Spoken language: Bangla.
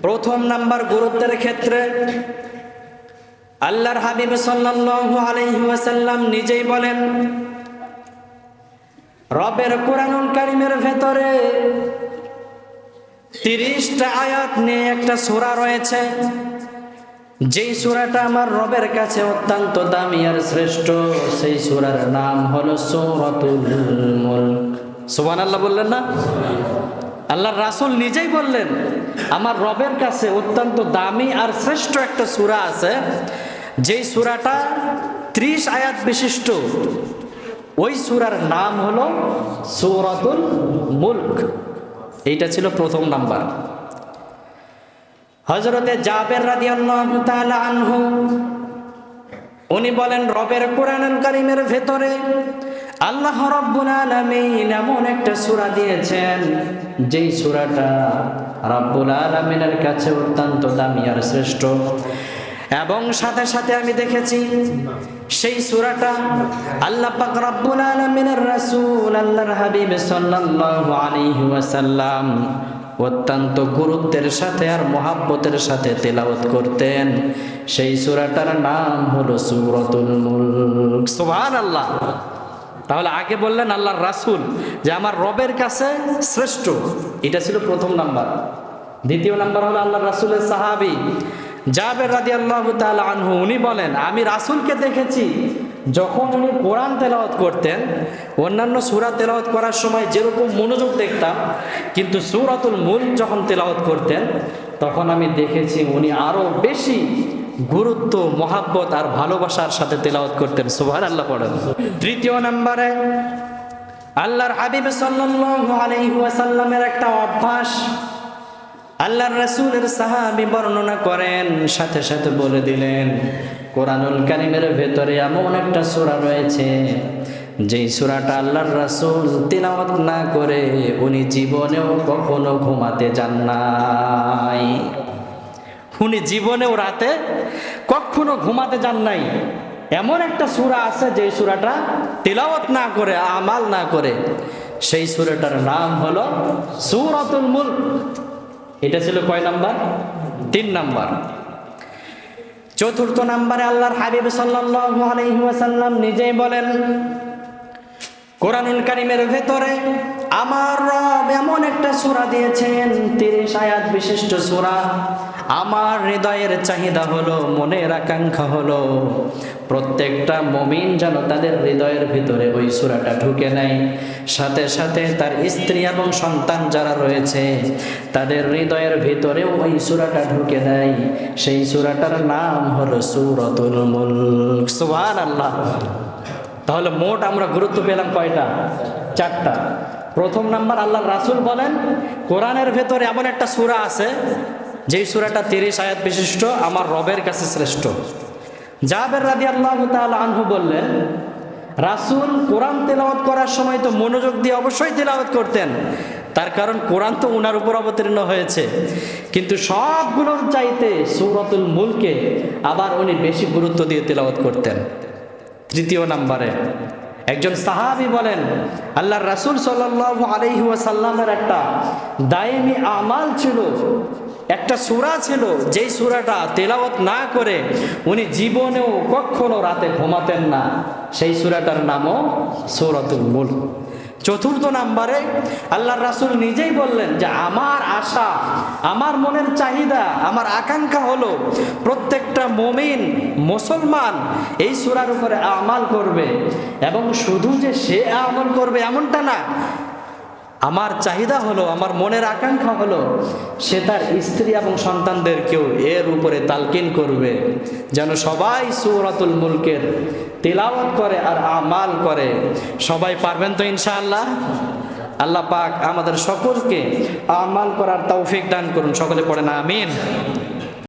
প্রথম নাম্বার গুরুত্বের ক্ষেত্রে আল্লাহর হাবিব সাল্লাল্লাহু আলাইহি ওয়াসাল্লাম নিজেই বলেন, রবের কোরআনুল কারিমের ভেতরে তিরিশটা আয়াত নিয়ে একটা সূরা রয়েছে। যেই সূরাটা আমার রবের কাছে অত্যন্ত দামি আর শ্রেষ্ঠ, সেই সূরার নাম হলো সূরাতুল মুলক। সুবহানাল্লাহ বললেন না? আল্লাহর রাসূল নিজেই বললেন আমার রবের কাছে অত্যন্ত দামি আর শ্রেষ্ঠ একটা সূরা আছে। যেই সূরাটা ত্রিশ আয়াত বিশিষ্ট। ওই সুরার নাম হলো সূরাতুল মুলক। এইটা ছিল প্রথম নাম্বার। হজরতে জাবের তাআলা আনহু, উনি বলেন, রবের কোরআনুল কারীমের ভেতরে আল্লাহ রব্বুল আলামিন এমন একটা সূরা দিয়েছেন, যেই সূরাটা রব্বুল আলামিনের কাছে অত্যন্ত দামি আর শ্রেষ্ঠ। এবং সাথে সাথে আমি দেখেছি, সেই সূরাটা আল্লাহ পাক রব্বুল আলামিনের রাসূল, আল্লাহর হাবিব সাল্লাল্লাহু আলাইহি ওয়াসাল্লাম অত্যন্ত গুরুত্বের সাথে আর মহাব্বতের সাথে তেলাওয়াত করতেন। সেই সূরাটার নাম হলো সূরাতুল মুলক। সুবহানাল্লাহ। তাহলে আগে বললেন আল্লাহর রাসুল যে আমার রবের কাছে শ্রেষ্ঠ। এটা ছিল প্রথম নাম্বার। দ্বিতীয় নাম্বার হলো আল্লাহর রাসূলের সাহাবী জাবের রাদিয়াল্লাহু তাআলা আনহু, উনি বলেন, আমি রাসূলকে দেখেছি যখন উনি কোরআন তেলাওয়াত করতেন, অন্যান্য সূরা তেলাওয়াত করার সময় যেরকম মনোযোগ দেখতাম, কিন্তু সূরাতুল মুলক যখন তেলাওয়াত করতেন, তখন আমি দেখেছি উনি আরও বেশি গুরুত্ব, মহাব্বত আর ভালোবাসার সাথে তেলাওয়াত করতেন। সুবহান আল্লাহ পড়েন। তৃতীয় নম্বরে, আল্লাহর হাবিব ওয়াসাল্লামের একটা অভ্যাস। আল্লাহর রাসূলের সাহাবী বর্ণনা করেন, সাথে সাথে বলে দিলেন, কোরআনুল কারিমের ভেতরে এমন একটা সূরা রয়েছে, যেই সূরাটা আল্লাহর রাসূল তিলাওয়াত না করে উনি জীবনেও কখনো ঘুমাতে যান নাই। উনি জীবনেও রাতে কখনো ঘুমাতে যান নাই। এমন একটা সূরা আছে যে সূরাটা তিলাওয়াত না করে, আমাল না করে। সেই সূরাটার নাম হলো সূরাতুল মুলক। এটা ছিল কয় নাম্বার? তিন নাম্বার। চতুর্থ নাম্বারে আল্লাহর হাবিব ওয়াসাল্লাম নিজেই বলেন, কোরআনুল কারিমের ভেতরে আমার রব এমন একটা সূরা দিয়েছেন, তিরিশ আয়াত বিশিষ্ট সূরা। আমার হৃদয়ের চাহিদা হলো, মনের আকাঙ্ক্ষা হলো। প্রত্যেকটা মমিন যেন তাদের হৃদয়ের ভিতরে ওই সূরাটা ঢুকে নেয়। সাথে সাথে তার স্ত্রী এবং সন্তান যারা রয়েছে, তাদের হৃদয়ের ভিতরেও ওই সূরাটা ঢুকে দেয় সেই সূরাটার নাম হলো সূরাতুল মুলক। সুবহানাল্লাহ। তাহলে মোট আমরা গুরুত্ব পেলাম কয়টা? চারটা। প্রথম নাম্বার আল্লাহ রাসূল বলেন, কোরআনের ভেতরে এমন একটা সূরা আছে যেই সূরাটা তিরিশ আয়াত বিশিষ্ট, আমার রবের কাছে শ্রেষ্ঠ। জাবের রাদি আল্লাহ আনহু বললেন, রাসূল কোরআন তেলাওয়াত করার সময় তো মনোযোগ দিয়ে অবশ্যই তেলাওয়াত করতেন। তার কারণ কোরআন তো উনার উপর অবতীর্ণ হয়েছে। কিন্তু সবগুলোর চাইতে সূরাতুল মুলকে আবার উনি বেশি গুরুত্ব দিয়ে তেলাওয়াত করতেন। তৃতীয় নাম্বারে, একজন সাহাবি বলেন, আল্লাহর রাসূল সাল্লাল্লাহু আলাইহি ওয়াসাল্লামের একটা দায়েমি আমাল ছিল একটা সূরা ছিল, যেই সূরাটা তেলাওয়াত না করে উনি জীবনেও কখনো রাতে ঘুমাতেন না। সেই সূরাটার নামও সূরাতুল মুলক। চতুর্থ নাম্বারে আল্লাহর রাসুল নিজেই বললেন যে, আমার আশা, আমার মনের চাহিদা, আমার আকাঙ্ক্ষা হলো প্রত্যেকটা মমিন, মুসলমান এই সুরার উপরে আমাল করবে এবং শুধু যে সে আমল করবে এমনটা না আমার চাহিদা হলো, আমার মনের আকাঙ্ক্ষা হলো সে তার স্ত্রী এবং সন্তানদেরকেও এর উপরে তালকিন করবে। যেন সবাই সৌরাতুল মুলকের তেলাওয়াত করে আর আমাল করে। সবাই পারবেন তো ইনশাআল্লাহ? আল্লাহ পাক আমাদের সকলকে আমাল করার তৌফিক দান করুন। সকলে পড়ে না, আমিন।